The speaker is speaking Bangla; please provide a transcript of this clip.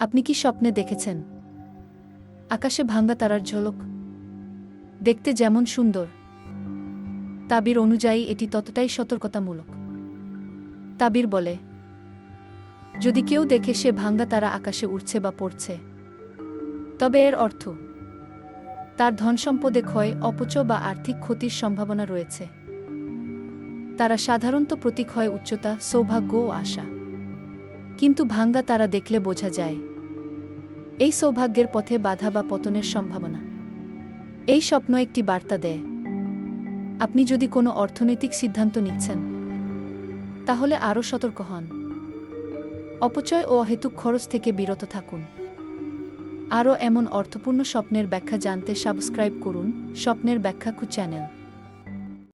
আপনি কি স্বপ্নে দেখেছেন? আকাশে ভাঙ্গা তারার ঝলক। দেখতে যেমন সুন্দর। তাবির অনুযায়ী এটি ততটাই সতর্কতামূলক। তাবির বলে, যদি কেউ দেখে সে ভাঙ্গা তারা আকাশে উড়ছে বা পড়ছে, তবে এর অর্থ, তার ধনসম্পদে ক্ষয় অপচয় বা আর্থিক ক্ষতির সম্ভাবনা রয়েছে। তারা সাধারণত প্রতীক হয় উচ্চতা, সৌভাগ্য ও আশা। কিন্তু ভাঙ্গা তারা দেখলে বোঝা যায় এই সৌভাগ্যের পথে বাধা বা পতনের সম্ভাবনা। এই স্বপ্ন একটি বার্তা দেয়। আপনি যদি কোনো অর্থনৈতিক সিদ্ধান্ত নিচ্ছেন, তাহলে আরও সতর্ক হন। অপচয় ও অহেতুক খরচ থেকে বিরত থাকুন। আরও এমন অর্থপূর্ণ স্বপ্নের ব্যাখ্যা জানতে সাবস্ক্রাইব করুন স্বপ্নের ব্যাখ্যা কু চ্যানেল।